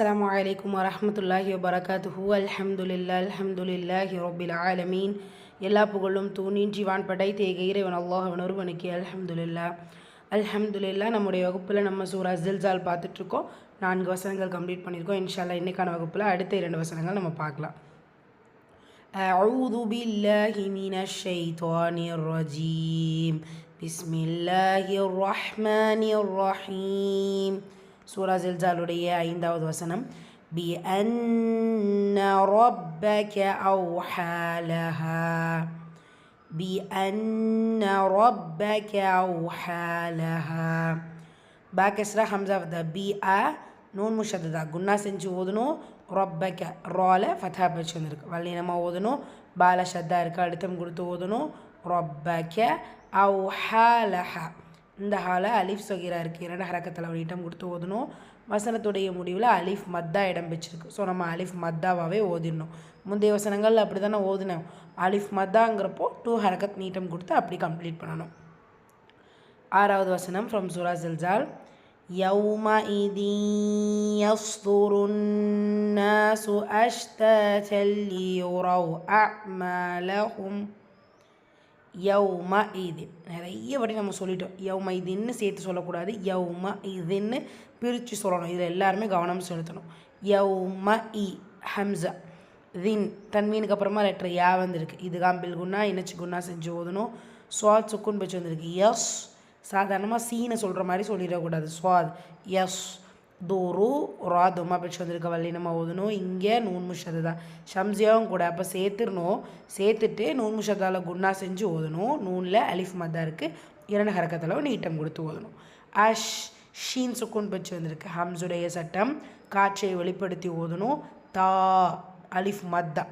அஸ்ஸலாமு அலைக்கும் வரஹ்மத்துல்லாஹி வபரகாத்துஹு அல்ஹம்துலில்லா அல்ஹம்துலில்லாஹி ரப்பில் ஆலமீன் எல்லா புகழும் தூணின்றி வான் படைத்த ஏக இறைவன் அல்லாஹ் அவன் ஒருவனுக்கு அல்ஹம்துலில்லா அல்ஹம்துலில்லா நம்முடைய வகுப்பில் நம்ம சூரா ஜில்ஜால் பார்த்துட்ருக்கோம் நான்கு வசனங்கள் கம்ப்ளீட் பண்ணியிருக்கோம் இன்ஷால்லா இன்னைக்கான வகுப்பில் அடுத்த இரண்டு வசனங்கள் நம்ம பார்க்கலாம் أعوذ بالله من الشيطان الرجيم بسم الله الرحمن الرحيم சூரா ஜில்ஜாலுடைய ஐந்தாவது வசனம் பி அன்ன பி அன்ன பாக்கஸ்ரா ஹம்சா த பி அ நூன் முஷதா குன்னா செஞ்சு ஓதணும் ரொப்பக்க ரோல ஃபதா பச்சு வந்திருக்கு. வல்லினமாக ஓதணும் பால ஷத்தா இருக்குது அழுத்தம் கொடுத்து ஓதணும் ரொப்பக்க அவு ஹாலஹா இந்த ஹால அலிஃப் சொகீரா இருக்குது இரண்டு ஹரக்கத்தில் ஒரு இடம் கொடுத்து ஓதணும் வசனத்துடைய முடிவில் அலிஃப் மத்தா இடம் வச்சிருக்கு ஸோ நம்ம அலிஃப் மத்தாவாகவே ஓதிடணும் முந்தைய வசனங்கள் அப்படி தானே ஓதினோம் அலிஃப் மத்தாங்கிறப்போ டூ ஹரக்கத் நீட்டம் கொடுத்து அப்படி கம்ப்ளீட் பண்ணணும் ஆறாவது வசனம் ஃப்ரம் சுரா ஜில்ஜால் يومئذ يصدر الناس أشتاتا ليروا أعمالهم யௌம இது நிறைய வாட்டி நம்ம சொல்லிட்டோம். யௌம இதுன்னு சேர்த்து சொல்லக்கூடாது. யௌம இதுன்னு பிரித்து சொல்லணும். இதில் எல்லாருமே கவனம் செலுத்தணும். யௌம இ ஹம்சா தின். தன்மீனுக்கு அப்புறமா லெட்டர் யா வந்திருக்கு. இது காம்பில் இணைச்சு இணைச்சி குன்னா செஞ்சு ஓதணும். ஸ்வாத் சுக்குன் வச்சு வந்திருக்கு எஸ் சாதாரணமாக சீனை சொல்கிற மாதிரி சொல்லிடக்கூடாது. ஸ்வாத் எஸ் தூரு ரா துமா பிடிச்சி வந்திருக்க நம்ம ஓதணும் இங்கே நூன் முஷது தான். ஷம்சியாவும் கூட அப்போ சேர்த்துடணும். சேர்த்துட்டு நூன் முஷதாவில் குன்னா செஞ்சு ஓதணும் நூனில் அலிஃப் மத்தா இருக்குது இரண்டு ஹரக்கத்தில் நீட்டம் கொடுத்து ஓதணும் அஷ் ஷீன் சுக்குன் பிடிச்சி வந்திருக்கு. ஹம்சுடைய சட்டம் காற்றை வெளிப்படுத்தி ஓதணும் தா அலிஃப் மத்தா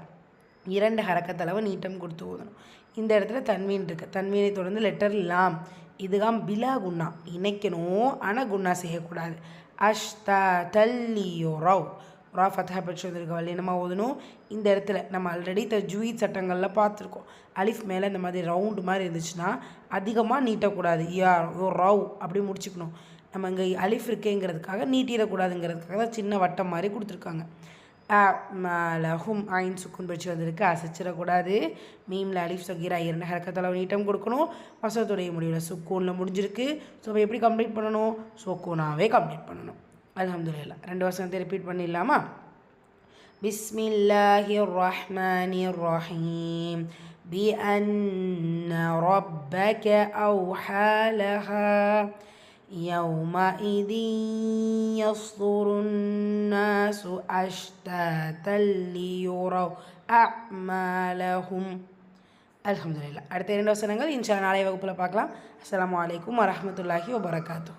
இரண்டு ஹரக்கத்தளவு நீட்டம் கொடுத்து ஓதணும் இந்த இடத்துல தன்வீன் இருக்குது தன்வீனை தொடர்ந்து லெட்டர் லாம். இதுதான் பிலா குண்ணா இணைக்கணும் ஆனால் குண்ணா செய்யக்கூடாது. அஷ்த தல்லியோ ரவ். ரா ஃபத்தா பட்சி வந்திருக்க வல்லினமாக ஓதணும் இந்த இடத்துல நம்ம ஆல்ரெடி தஜ்வீத் சட்டங்களில் பார்த்துருக்கோம். அலிஃப் மேலே இந்த மாதிரி ரவுண்டு மாதிரி இருந்துச்சுன்னா அதிகமாக நீட்டக்கூடாது. யா ஓ ரவ் அப்படி முடிச்சுக்கணும். நம்ம இங்கே அலிஃப் இருக்கேங்கிறதுக்காக நீட்டிடக்கூடாதுங்கிறதுக்காக தான் சின்ன வட்டம் மாதிரி கொடுத்துருக்காங்க. லஹும் ஐன் சுக்குன் வச்சு வந்திருக்கு அசைச்சிடக்கூடாது மீமில் அலிஃப் சகீரா இரண்டு ஹரக்கத்தில் நீட்டம் கொடுக்கணும் வசத்துடைய முடிவில் சுக்கூனில் முடிஞ்சிருக்கு ஸோ இப்போ எப்படி கம்ப்ளீட் பண்ணணும் சுக்கூனாவே கம்ப்ளீட் பண்ணணும் அலமதுல்லா ரெண்டு வசனத்தை ரிப்பீட் பண்ணிடலாமா பிஸ்மில்லாஹி ரஹ்மானி ரஹீம் بأن ربك أوحى لها يومئذ يصدر الناس أشتاتا ليروا أعمالهم அலமதுல்லா அடுத்த இரண்டு வசனங்கள் இன்ஷா நாளைய வகுப்பில் பார்க்கலாம் அஸ்லாம் வலைக்கம் வரமத்துல்லாஹி வபரகாத்து